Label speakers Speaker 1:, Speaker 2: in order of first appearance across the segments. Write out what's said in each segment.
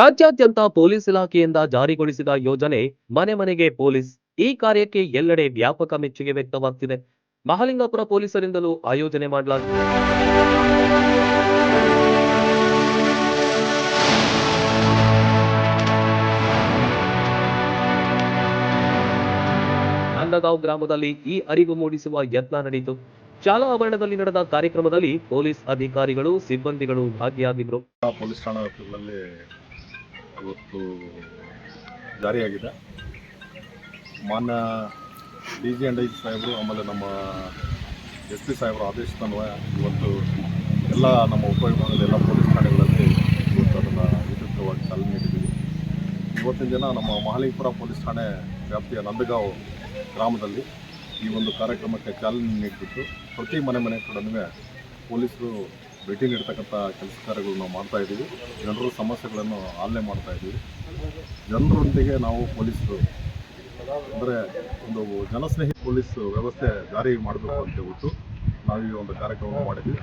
Speaker 1: ರಾಜ್ಯಾದ್ಯಂತ ಪೊಲೀಸ್ ಇಲಾಖೆಯಿಂದ ಜಾರಿಗೊಳಿಸಿದ ಯೋಜನೆ ಮನೆ ಮನೆಗೆ ಪೊಲೀಸ್ ಈ ಕಾರ್ಯಕ್ಕೆ ಎಲ್ಲೆಡೆ ವ್ಯಾಪಕ ಮೆಚ್ಚುಗೆ ವ್ಯಕ್ತವಾಗ್ತಿದೆ. ಮಹಾಲಿಂಗಾಪುರ ಪೊಲೀಸರಿಂದಲೂ ಆಯೋಜನೆ ಮಾಡಲಾಗಿದೆ. ನಂದಗಾಂವ್ ಗ್ರಾಮದಲ್ಲಿ ಈ ಅರಿವು ಮೂಡಿಸುವ ಯತ್ನ ನಡೆಯಿತು. ಶಾಲಾ ಆವರಣದಲ್ಲಿ ನಡೆದ ಕಾರ್ಯಕ್ರಮದಲ್ಲಿ ಪೊಲೀಸ್ ಅಧಿಕಾರಿಗಳು, ಸಿಬ್ಬಂದಿಗಳು ಭಾಗಿಯಾಗಿದ್ದರು
Speaker 2: ಇವತ್ತು ಜಾರಿಯಾಗಿದೆ. ಮಾನ್ಯ D G and I G ಸಾಹೇಬರು, ಆಮೇಲೆ ನಮ್ಮ ಎಸ್ ಪಿ ಸಾಹೇಬರ ಆದೇಶದನ್ವಯ ಇವತ್ತು ಎಲ್ಲ ನಮ್ಮ ಉಪವಿಭಾಗದ ಎಲ್ಲ ಪೊಲೀಸ್ ಠಾಣೆಗಳಲ್ಲಿ ಇವತ್ತು ಅದನ್ನು ವಿದ್ಯುಕ್ತವಾಗಿ ಚಾಲನೆ ನೀಡಿದ್ದೀವಿ. ಇವತ್ತಿನ ದಿನ ನಮ್ಮ ಮಹಾಲಿಂಗಪುರ ಪೊಲೀಸ್ ಠಾಣೆ ವ್ಯಾಪ್ತಿಯ ನಂದಗಾಂವ್ ಗ್ರಾಮದಲ್ಲಿ ಈ ಒಂದು ಕಾರ್ಯಕ್ರಮಕ್ಕೆ ಚಾಲನೆ ನೀಡಿಬಿಟ್ಟು ಪ್ರತಿ ಮನೆ ಮನೆ ಕೂಡ ಪೊಲೀಸರು ಭೇಟಿ ನೀಡ್ತಕ್ಕಂಥ ಕೆಲಸ ಕಾರ್ಯಗಳು ನಾವು ಮಾಡ್ತಾ ಇದ್ದೀವಿ. ಜನರ ಸಮಸ್ಯೆಗಳನ್ನು ಆಲನೆ ಮಾಡ್ತಾ ಇದ್ದೀವಿ. ಜನರೊಂದಿಗೆ ನಾವು ಪೊಲೀಸರು. ಅಂದರೆ ಒಂದು ಜನಸ್ನೇಹಿ ಪೊಲೀಸ್ ವ್ಯವಸ್ಥೆ ಜಾರಿ ಮಾಡಬೇಕು ಅಂತ ಹೇಳ್ಬಿಟ್ಟು ನಾವು ಈ ಒಂದು ಕಾರ್ಯಕ್ರಮ ಮಾಡಿದ್ವಿ.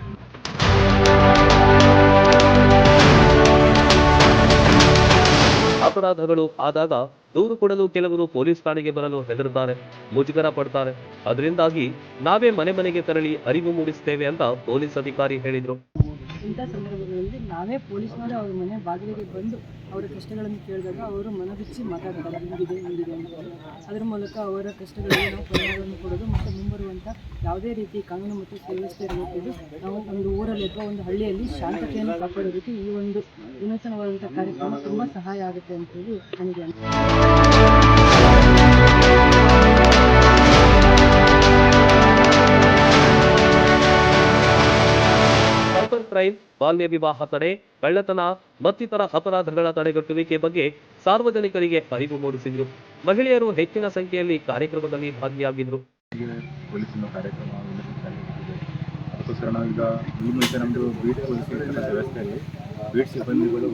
Speaker 1: ಅಪರಾಧಗಳು ಆದಾಗ ದೂರು ಕೊಡಲು ಕೆಲವರು ಪೊಲೀಸ್ ಠಾಣೆಗೆ ಬರಲು ಹೆದರುತ್ತಾರೆ, ಮುಜುಗರ ಪಡ್ತಾರೆ. ಅದರಿಂದಾಗಿ ನಾವೇ ಮನೆ ಮನೆಗೆ ತೆರಳಿ ಅರಿವು ಮೂಡಿಸ್ತೇವೆ ಅಂತ ಪೊಲೀಸ್ ಅಧಿಕಾರಿ ಹೇಳಿದ್ರು.
Speaker 3: ಇಂಥ ಸಂದರ್ಭಗಳಲ್ಲಿ ನಾವೇ ಪೊಲೀಸ್ನವರೇ ಅವ್ರ ಮನೆ ಬಾಗಿಲಿಗೆ ಬಂದು ಅವರ ಪ್ರಶ್ನೆಗಳನ್ನು ಕೇಳಿದಾಗ ಅವರು ಮನಬಿಚ್ಚಿ ಮಾತಾಡ್ತಾರೆ. ಹಿಂಗಿದೆ ಹಿಂಗಿದೆ ಅಂತ. ಅದರ ಮೂಲಕ ಅವರ ಕಷ್ಟಗಳಿಗೆ ನಾವು ಪರಿಹಾರವನ್ನು ಕೊಡೋದು ಮತ್ತು ಮುಂಬರುವಂಥ ಯಾವುದೇ ರೀತಿ ಕಾನೂನು ಮತ್ತು ಸುವ್ಯವಸ್ಥೆ ಇರಬಹುದು ನಾವು ಒಂದು ಊರಲ್ಲಿ ಅಥವಾ ಒಂದು ಹಳ್ಳಿಯಲ್ಲಿ ಶಾಂತತೆಯನ್ನು ಕಾಪಾಡೋದಕ್ಕೆ ಈ ಒಂದು ವಿನೂತನವಾದಂಥ ಕಾರ್ಯಕ್ರಮ ತುಂಬ ಸಹಾಯ ಆಗುತ್ತೆ ಅಂತೇಳಿ ನನಗೆ
Speaker 1: ಕ್ರೈಮ್ ಬಾಲ್ಯ ವಿವಾಹ ತಡೆ, ಕಳ್ಳತನ, ಮತ್ತಿತರ ಅಪರಾಧಗಳ ತಡೆಗಟ್ಟುವಿಕೆ ಬಗ್ಗೆ ಸಾರ್ವಜನಿಕರಿಗೆ ಅರಿವು ಮೂಡಿಸಿದ್ರು. ಮಹಿಳೆಯರು ಹೆಚ್ಚಿನ ಸಂಖ್ಯೆಯಲ್ಲಿ ಕಾರ್ಯಕ್ರಮದಲ್ಲಿ
Speaker 2: ಕಾರ್ಯಕ್ರಮ ನಾವೀಗ ಈ ನಮ್ಮದು ಬೀಟ್ ಪೊಲೀಸ್ ವ್ಯವಸ್ಥೆಯಲ್ಲಿ ಬೀಟ್ ಸಿಬ್ಬಂದಿಗಳು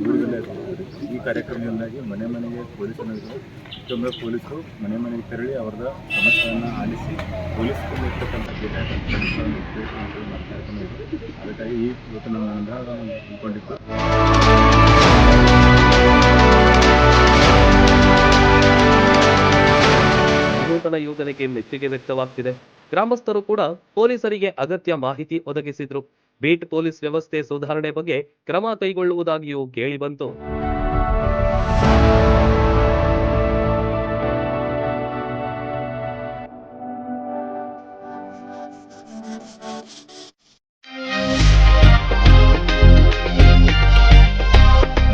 Speaker 2: ಈ ಕಾರ್ಯಕ್ರಮದಿಂದಾಗಿ ಮನೆ ಮನೆಗೆ ಪೊಲೀಸರು ಇಷ್ಟೊಂದು ಪೊಲೀಸರು ಮನೆ ಮನೆಗೆ ತೆರಳಿ ಅವರದ ಸಮಸ್ಯೆಯನ್ನು ಆಲಿಸಿ ಪೊಲೀಸ್ ಇರ್ತಕ್ಕಂಥ ಇರ್ತಾರೆ. ಅದಕ್ಕಾಗಿ ಈ ಇವತ್ತು
Speaker 1: ನೂತನ ಯೋಜನೆಗೆ ಮೆಚ್ಚುಗೆ ವ್ಯಕ್ತವಾಗ್ತಿದೆ. ಗ್ರಾಮಸ್ಥರು ಕೂಡ ಪೊಲೀಸರಿಗೆ ಅಗತ್ಯ ಮಾಹಿತಿ ಒದಗಿಸಿದ್ರು. ಬೀಟ್ ಪೊಲೀಸ್ ವ್ಯವಸ್ಥೆ ಸುಧಾರಣೆ ಬಗ್ಗೆ ಕ್ರಮ ಕೈಗೊಳ್ಳುವುದಾಗಿಯೂ ಕೇಳಿಬಂತು